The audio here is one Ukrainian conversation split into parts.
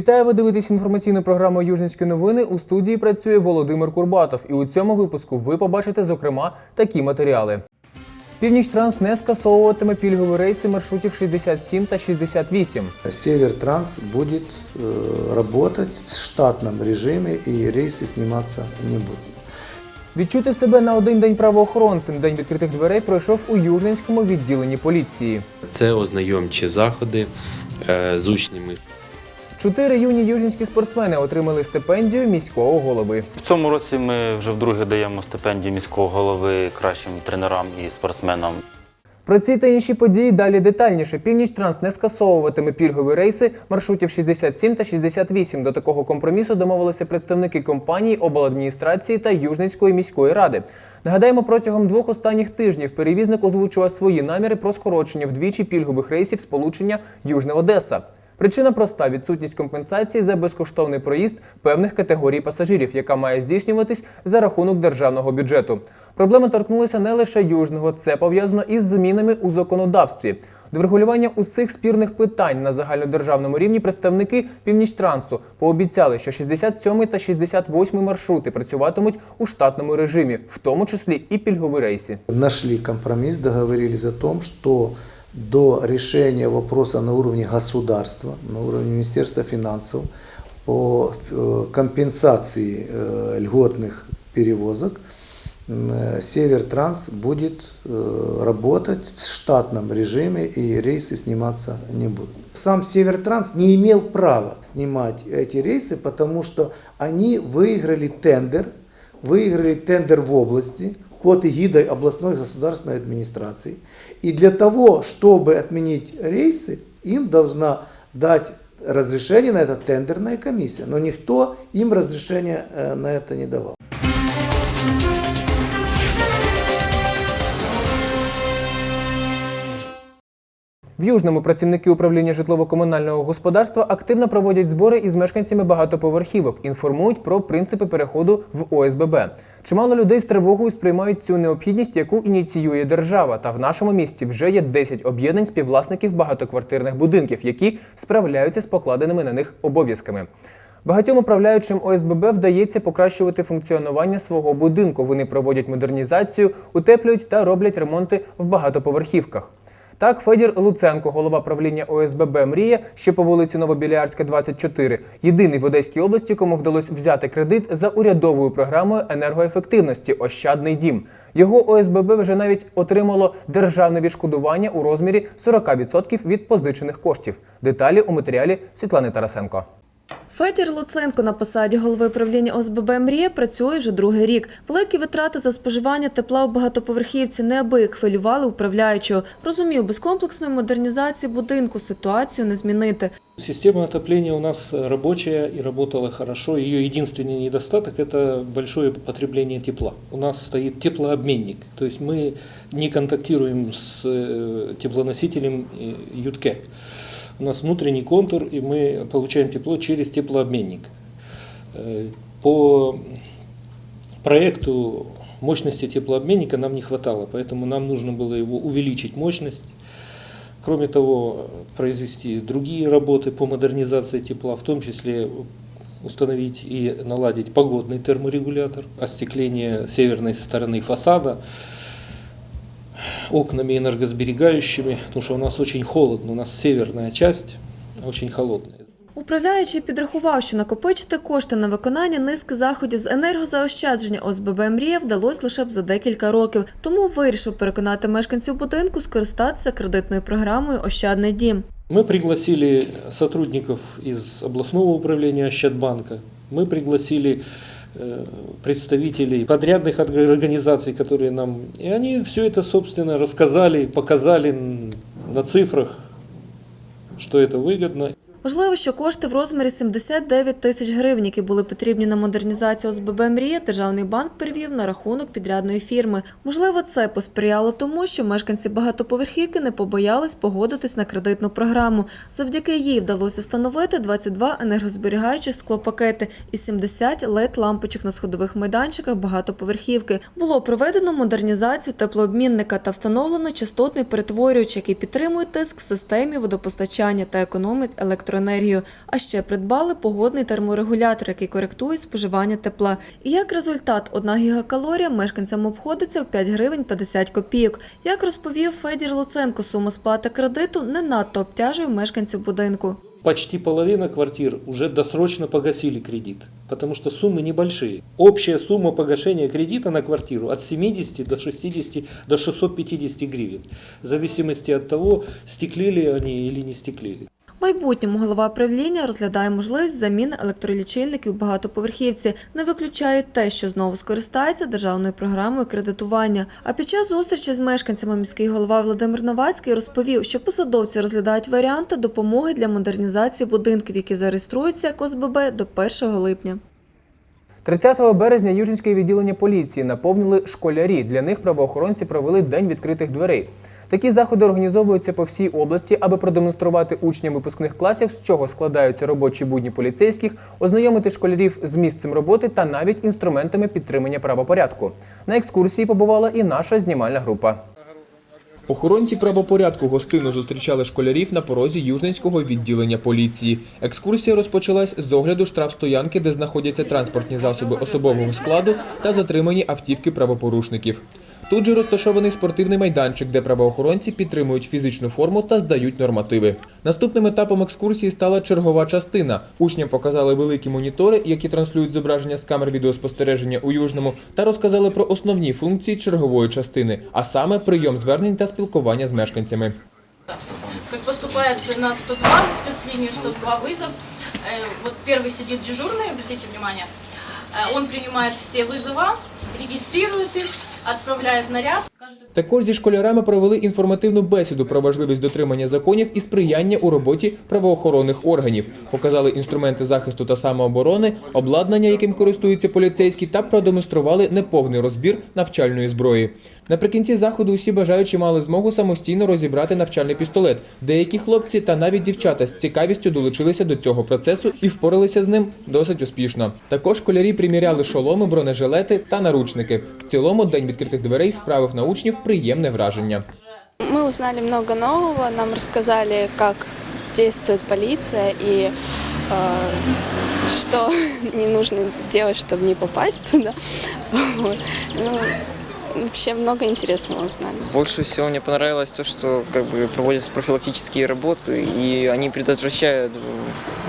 Вітаю, ви дивитесь інформаційну програму Южницькі новини. У студії працює Володимир Курбатов. І у цьому випуску ви побачите, зокрема, такі матеріали. Північ Транс не скасовуватиме пільгові рейси маршрутів 67 та 68. Севертранс будет э, работать в штатном режиме и рейсы сниматься не будут. Відчути себе на один день правоохоронцем. День відкритих дверей пройшов у Южненському відділенні поліції. Це ознайомчі заходи е, з учнями. Чотири юні южненські спортсмени отримали стипендію міського голови. В цьому році ми вже вдруге даємо стипендію міського голови кращим тренерам і спортсменам. Про ці та інші події далі детальніше. Північ Транс не скасовуватиме пільгові рейси маршрутів 67 та 68. До такого компромісу домовилися представники компанії, обладміністрації та Южницької міської ради. Нагадаємо, протягом двох останніх тижнів перевізник озвучував свої наміри про скорочення вдвічі пільгових рейсів сполучення Южне Одеса. Причина проста відсутність компенсації за безкоштовний проїзд певних категорій пасажирів, яка має здійснюватись за рахунок державного бюджету. Проблеми торкнулися не лише южного, це пов'язано із змінами у законодавстві. До врегулювання усіх спірних питань на загальнодержавному рівні представники Північтрансу пообіцяли, що 67 та 68 маршрути працюватимуть у штатному режимі, в тому числі і пільгові рейси. Нашли компромисс, договорились о том, что до решения вопроса на уровне государства, на уровне Министерства финансов по э, компенсации э, льготных перевозок э, Севертранс будет работать в штатном режиме и рейсы сниматься не будут. Сам Севертранс не имел права снимать эти рейсы, потому что они выиграли тендер, выиграли тендер в области под эгидой областной государственной администрации. И для того, чтобы отменить рейсы, им должна дать разрешение на это тендерная комиссия. Но никто им разрешения э, на это не давал. В Южному працівники управління житлово-комунального господарства активно проводять збори із мешканцями багатоповерхівок, інформують про принципи переходу в ОСББ. Чимало людей з тривогою сприймають цю необхідність, яку ініціює держава. Та в нашому місті вже є 10 об'єднань співвласників багатоквартирних будинків, які справляються з покладеними на них обов'язками. Багатьом управляючим ОСББ вдається покращувати функціонування свого будинку. Вони проводять модернізацію, утеплюють та роблять ремонти в багатоповерхівках. Так, Федір Луценко, голова правління ОСББ Мрія, що по вулиці Новобілярська, 24, єдиний в Одеській області, кому вдалося взяти кредит за урядовою програмою енергоефективності Ощадний дім. Його ОСББ вже навіть отримало державне відшкодування у розмірі 40% від позичених коштів. Деталі у матеріалі Світлани Тарасенко. Федір Луценко на посаді голови правління ОСББ «Мрія» працює вже другий рік. Великі витрати за споживання тепла в багатоповерхівці неабияк хвилювали управляючого. Розумів, без комплексної модернізації будинку ситуацію не змінити. Система отопления у нас рабочая и работала хорошо. Ее единственный недостаток – это большое потребление тепла. У нас стоит теплообменник, то есть мы не контактируем с э, теплоносителем э, ЮТК. У нас внутренний контур, и мы получаем тепло через теплообменник. Э, По проекту мощности теплообменника нам не хватало, поэтому нам нужно было его увеличить мощность. Кроме того, произвести другие работы по модернизации тепла, в том числе установить и наладить погодный терморегулятор, остекление северной стороны фасада окнами энергосберегающими, потому что у нас очень холодно, у нас северная часть очень холодная. Управляючий підрахував, що накопичити кошти на виконання низки заходів з енергозаощадження ОСББ «Мрія» вдалося лише б за декілька років. Тому вирішив переконати мешканців будинку скористатися кредитною програмою «Ощадний дім». Мы пригласили сотрудников из областного управления Ощадбанка, мы пригласили э, представителей подрядных организаций, которые нам... И они все это, собственно, рассказали, показали н- на цифрах, что это выгодно. Важливо, що кошти в розмірі 79 тисяч гривень, які були потрібні на модернізацію ОСББ «Мрія», Державний банк перевів на рахунок підрядної фірми. Можливо, це посприяло тому, що мешканці багатоповерхівки не побоялись погодитись на кредитну програму. Завдяки їй вдалося встановити 22 енергозберігаючих склопакети і 70 LED-лампочок на сходових майданчиках багатоповерхівки. Було проведено модернізацію теплообмінника та встановлено частотний перетворювач, який підтримує тиск в системі водопостачання та економить електроенергію. Електроенергію, а ще придбали погодний терморегулятор, який коректує споживання тепла. І як результат, одна гігакалорія мешканцям обходиться в 5 гривень 50 копійок. Як розповів Федір Луценко, сума сплати кредиту не надто обтяжує мешканців будинку. Почти половина квартир уже досрочно погасили кредит, потому что суммы небольшие. Общая сумма погашения кредита на квартиру от 70 до 60 до 650 гривен, в зависимости от того, стеклили они или не стеклили. Майбутньому голова правління розглядає можливість заміни електролічильників багатоповерхівці. Не виключає те, що знову скористається державною програмою кредитування. А під час зустрічі з мешканцями міський голова Володимир Новацький розповів, що посадовці розглядають варіанти допомоги для модернізації будинків, які зареєструються як ОСББ до 1 липня. 30 березня Южинське відділення поліції наповнили школярі. Для них правоохоронці провели день відкритих дверей. Такі заходи організовуються по всій області, аби продемонструвати учням випускних класів, з чого складаються робочі будні поліцейських, ознайомити школярів з місцем роботи та навіть інструментами підтримання правопорядку. На екскурсії побувала і наша знімальна група. Охоронці правопорядку гостинно зустрічали школярів на порозі Южненського відділення поліції. Екскурсія розпочалась з огляду штрафстоянки, де знаходяться транспортні засоби особового складу та затримані автівки правопорушників. Тут же розташований спортивний майданчик, де правоохоронці підтримують фізичну форму та здають нормативи. Наступним етапом екскурсії стала чергова частина. Учням показали великі монітори, які транслюють зображення з камер відеоспостереження у Южному, та розказали про основні функції чергової частини, а саме прийом звернень та спілкування з мешканцями. как поступает на 102, спецлинию 102 вызов. Э, Вот первый сидит дежурный, обратите внимание. Э, Он принимает все вызова, регистрирует их, отправляет наряд. Також зі школярами провели інформативну бесіду про важливість дотримання законів і сприяння у роботі правоохоронних органів. Показали інструменти захисту та самооборони, обладнання, яким користуються поліцейські, та продемонстрували неповний розбір навчальної зброї. Наприкінці заходу усі бажаючі мали змогу самостійно розібрати навчальний пістолет. Деякі хлопці та навіть дівчата з цікавістю долучилися до цього процесу і впоралися з ним досить успішно. Також школярі приміряли шоломи, бронежилети та наручники. В цілому день відкритих дверей справив на учнів приємне враження. Мы узнали много нового, нам рассказали, как действует полиция и э, что не нужно делать, чтобы не попасть туда. Вот. Ну, вообще много интересного узнали. Больше всего мне понравилось то, что как бы проводятся профилактические работы, и они предотвращают э,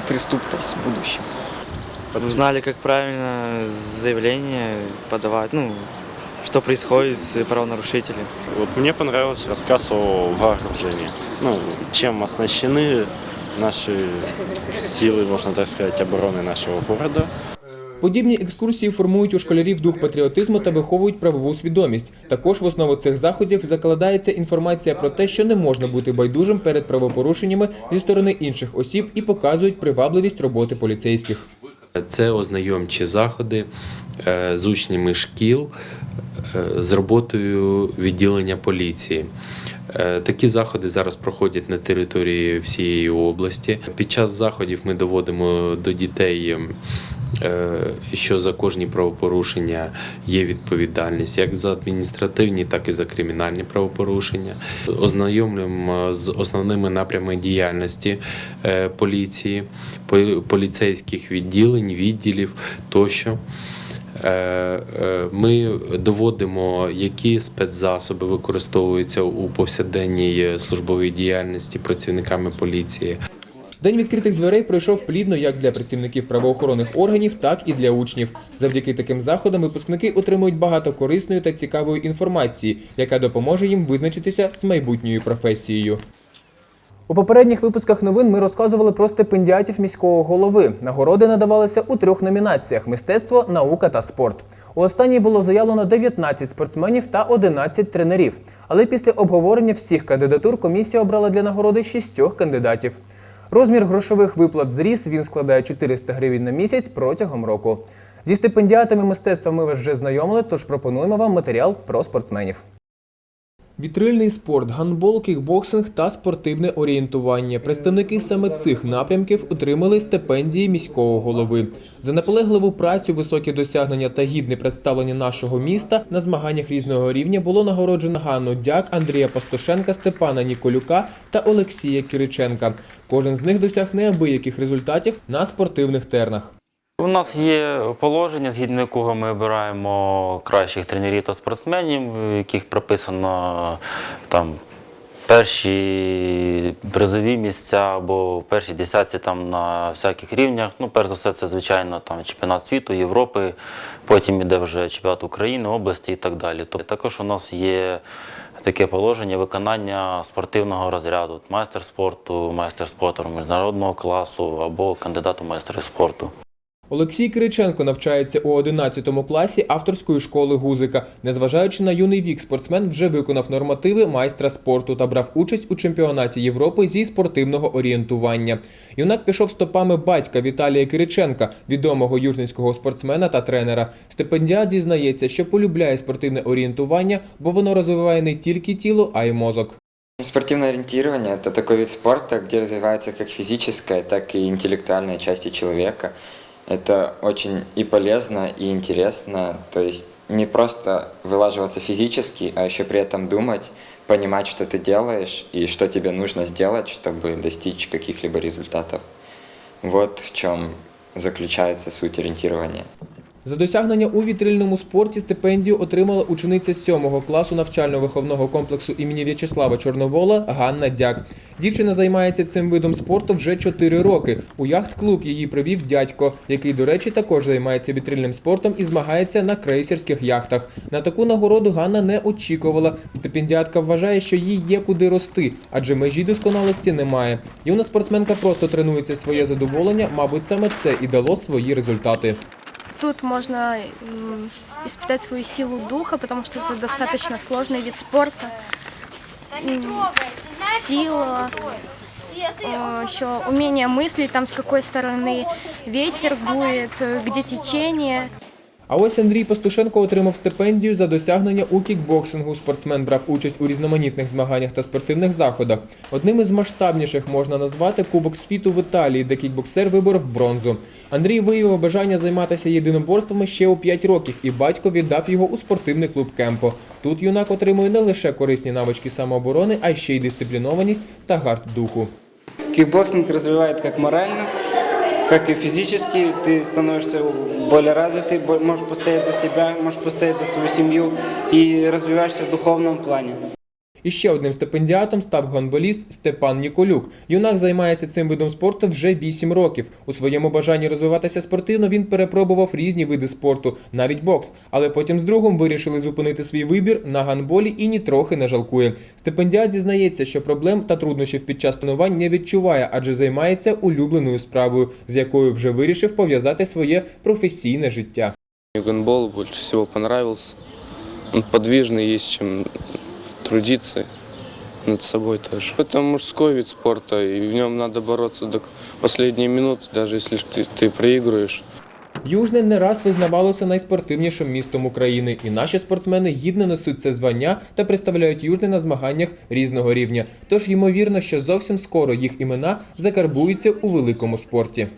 преступность в будущем. Узнали, как правильно заявление подавать, ну, что происходит с правонарушителем. Вот мне понравился рассказ о вооружении. Ну, чем оснащены наши силы, можно так сказать, обороны нашего города. Подібні екскурсії формують у школярів дух патріотизму та виховують правову свідомість. Також в основу цих заходів закладається інформація про те, що не можна бути байдужим перед правопорушеннями зі сторони інших осіб і показують привабливість роботи поліцейських. Це ознайомчі заходи е, з учнями шкіл е, з роботою відділення поліції. Е, Такі заходи зараз проходять на території всієї області. Під час заходів ми доводимо до дітей, е, що за кожні правопорушення є відповідальність, як за адміністративні, так і за кримінальні правопорушення. Ознайомлюємо з основними напрямами діяльності е, поліції, поліцейських відділень, відділів тощо. Е, е, Ми доводимо, які спецзасоби використовуються у повсякденній службовій діяльності працівниками поліції. День відкритих дверей пройшов плідно як для працівників правоохоронних органів, так і для учнів. Завдяки таким заходам випускники отримують багато корисної та цікавої інформації, яка допоможе їм визначитися з майбутньою професією. У попередніх випусках новин ми розказували про стипендіатів міського голови. Нагороди надавалися у трьох номінаціях: мистецтво, наука та спорт. У останній було заявлено 19 спортсменів та 11 тренерів. Але після обговорення всіх кандидатур комісія обрала для нагороди шістьох кандидатів. Розмір грошових виплат зріс, він складає 400 гривень на місяць протягом року. Зі стипендіатами мистецтва ми вас вже знайомили, тож пропонуємо вам матеріал про спортсменів. Вітрильний спорт, гандбол, кікбоксинг та спортивне орієнтування. Представники саме цих напрямків отримали стипендії міського голови. За наполегливу працю, високі досягнення та гідне представлення нашого міста на змаганнях різного рівня було нагороджено Ганну Дяк, Андрія Пастушенка, Степана Ніколюка та Олексія Кириченка. Кожен з них досяг неабияких результатів на спортивних тернах. У нас є положення, згідно якого ми обираємо кращих тренерів та спортсменів, в яких прописано там перші призові місця або перші десятці там на всяких рівнях. Ну, перш за все, це звичайно там чемпіонат світу, Європи, потім іде вже чемпіонат України, області і так далі. Тобто також у нас є таке положення виконання спортивного розряду, майстер спорту, майстер спорту міжнародного класу або кандидат у майстри спорту. Олексій Кириченко навчається у 11 класі авторської школи гузика. Незважаючи на юний вік, спортсмен вже виконав нормативи майстра спорту та брав участь у чемпіонаті Європи зі спортивного орієнтування. Юнак пішов стопами батька Віталія Кириченка, відомого южницького спортсмена та тренера. Стипендіат зізнається, що полюбляє спортивне орієнтування, бо воно розвиває не тільки тіло, а й мозок. Спортивное ориентирование – это такой вид спорта, где развивается как физическая, так и интеллектуальная части человека. Это очень и полезно, и интересно. То есть не просто вылаживаться физически, а еще при этом думать, понимать, что ты делаешь и что тебе нужно сделать, чтобы достичь каких-либо результатов. Вот в чем заключается суть ориентирования. За досягнення у вітрильному спорті стипендію отримала учениця 7 класу навчально-виховного комплексу імені В'ячеслава Чорновола Ганна Дяк. Дівчина займається цим видом спорту вже 4 роки. У яхт-клуб її привів дядько, який, до речі, також займається вітрильним спортом і змагається на крейсерських яхтах. На таку нагороду Ганна не очікувала. Стипендіатка вважає, що їй є куди рости, адже межі досконалості немає. Юна спортсменка просто тренується в своє задоволення, мабуть, саме це і дало свої результати Тут можно м, испытать свою силу духа, потому что это достаточно сложный вид спорта. М, Сила, э, еще умение мыслить, там с какой стороны ветер будет, э, где течение. А ось Андрій Пастушенко отримав стипендію за досягнення у кікбоксингу. Спортсмен брав участь у різноманітних змаганнях та спортивних заходах. Одним із масштабніших можна назвати Кубок світу в Італії, де кікбоксер виборов бронзу. Андрій виявив бажання займатися єдиноборствами ще у 5 років, і батько віддав його у спортивний клуб Кемпо. Тут юнак отримує не лише корисні навички самооборони, а ще й дисциплінованість та гард духу. Кикбоксинг развивает как морально, как и физически. Ты становишься более развитый, можешь постоять за себя, можешь постоять за свою семью и развиваешься в духовном плане. І ще одним стипендіатом став гонболіст Степан Ніколюк. Юнак займається цим видом спорту вже 8 років. У своєму бажанні розвиватися спортивно він перепробував різні види спорту, навіть бокс. Але потім з другом вирішили зупинити свій вибір на ганболі і нітрохи не жалкує. Стипендіат зізнається, що проблем та труднощів під час тренувань не відчуває, адже займається улюбленою справою, з якою вже вирішив пов'язати своє професійне життя. Гандбол больше всего понравился. Он подвижный, есть чем трудиться над собой тоже. Это мужской вид спорта, и в нем надо бороться до последней минуты, даже если ты, ты проигрываешь. Южне не раз визнавалося найспортивнішим містом України, і наші спортсмени гідно несуть це звання та представляють Южне на змаганнях різного рівня. Тож ймовірно, що зовсім скоро їх імена закарбуються у великому спорті.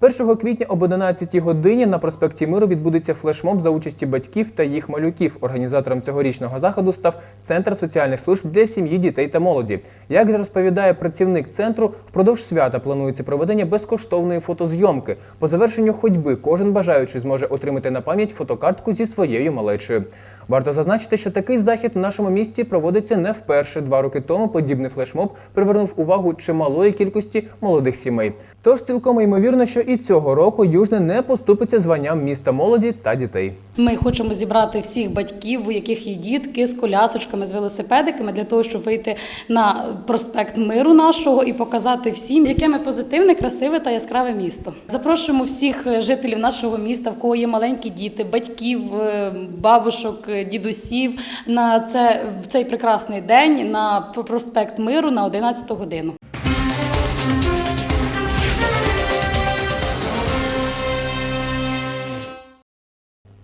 1 квітня об 11 годині на проспекті Миру відбудеться флешмоб за участі батьків та їх малюків. Організатором цьогорічного заходу став Центр соціальних служб для сім'ї, дітей та молоді. Як розповідає працівник центру, впродовж свята планується проведення безкоштовної фотозйомки. По завершенню ходьби кожен бажаючий зможе отримати на пам'ять фотокартку зі своєю малечою. Варто зазначити, що такий захід в нашому місті проводиться не вперше. Два роки тому подібний флешмоб привернув увагу чималої кількості молодих сімей. Тож цілком ймовірно, що і цього року Южне не поступиться званням міста молоді та дітей. Ми хочемо зібрати всіх батьків, у яких є дітки з колясочками, з велосипедиками, для того, щоб вийти на проспект миру нашого і показати всім, яке ми позитивне, красиве та яскраве місто. Запрошуємо всіх жителів нашого міста, в кого є маленькі діти, батьків, е, бабушок, е, дідусів на це в цей прекрасний день на проспект миру на 11 годину.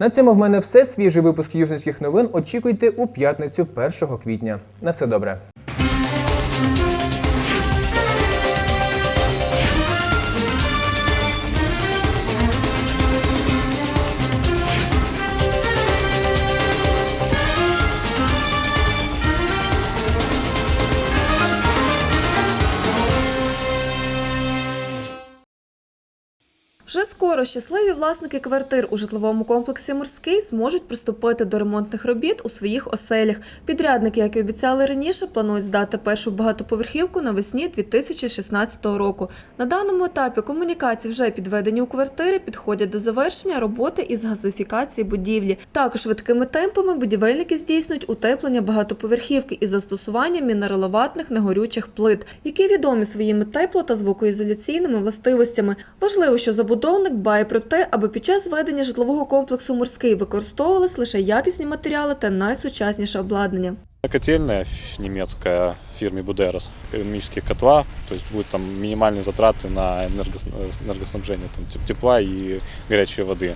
На цьому в мене все. Свіжий випуск южницьких новин. Очікуйте у п'ятницю 1 квітня. На все добре. Скоро щасливі власники квартир у житловому комплексі Морський зможуть приступити до ремонтних робіт у своїх оселях. Підрядники, як і обіцяли раніше, планують здати першу багатоповерхівку навесні 2016 року. На даному етапі комунікації вже підведені у квартири, підходять до завершення роботи із газифікації будівлі. Також швидкими темпами будівельники здійснюють утеплення багатоповерхівки із застосуванням мінераловатних негорючих плит, які відомі своїми тепло та звукоізоляційними властивостями. Важливо, що забудовник дбає про те, аби під час зведення житлового комплексу морський використовувались лише якісні матеріали та найсучасніше обладнання. Котельная ф- немецкая фирмы Будерос, керамические котла, то есть будут там минимальные затраты на энергос- э, энергоснабжение там, теп- тепла и горячей воды.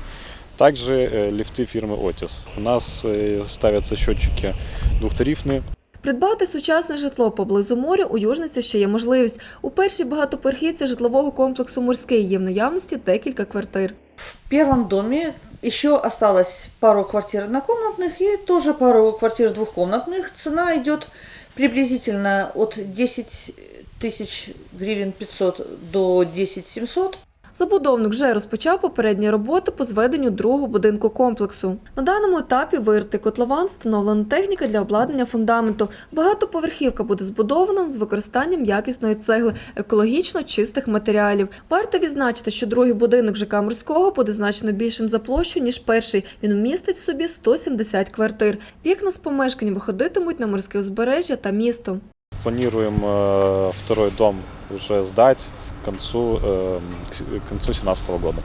Также э, лифты фирмы Otis. У нас э, ставятся счетчики двухтарифные, Придбати сучасне житло поблизу моря у Южниці ще є можливість. У першій багатоповерхівці житлового комплексу Морський є в наявності декілька квартир. В первом доме еще осталось пару квартир однокомнатных и тоже пару квартир двухкомнатных. Цена идет приблизительно от 10 тысяч гривен 500 до 10 700. Забудовник вже розпочав попередні роботи по зведенню другого будинку комплексу. На даному етапі виритий котлован встановлена техніка для обладнання фундаменту. Багатоповерхівка буде збудована з використанням якісної цегли, екологічно чистих матеріалів. Варто відзначити, що другий будинок ЖК Морського буде значно більшим за площу, ніж перший. Він містить в собі 170 квартир. Вікна з помешкань виходитимуть на морське узбережжя та місто. Планируем второй дом уже сдать к концу, э, к с- к концу 2017 года.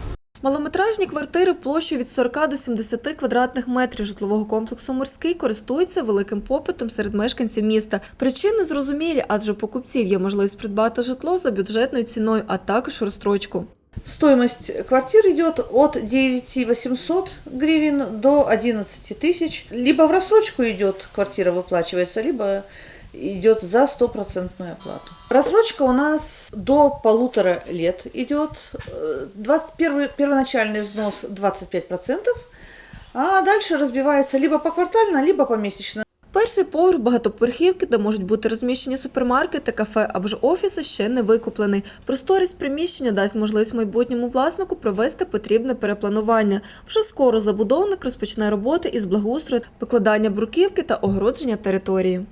Малометражні квартири площею від 40 до 70 квадратних метрів житлового комплексу «Морський» користуються великим попитом серед мешканців міста. Причини зрозумілі, адже у покупців є можливість придбати житло за бюджетною ціною, а також розстрочку. Стоимость квартир идет от 9 800 гривен до 11 тысяч. Либо в рассрочку идет квартира выплачивается, либо идет за стопроцентную оплату. Рассрочка у нас до полутора лет идет. Э, 20 первый, первоначальный взнос 25%, а дальше разбивается либо поквартально, либо помесячно. Перший поверх багатоповерхівки, де можуть бути розміщені супермаркети, кафе або ж офіси, ще не викуплений. Просторість приміщення дасть можливість майбутньому власнику провести потрібне перепланування. Вже скоро забудовник розпочне роботи із благоустрою, викладання бруківки та огородження території.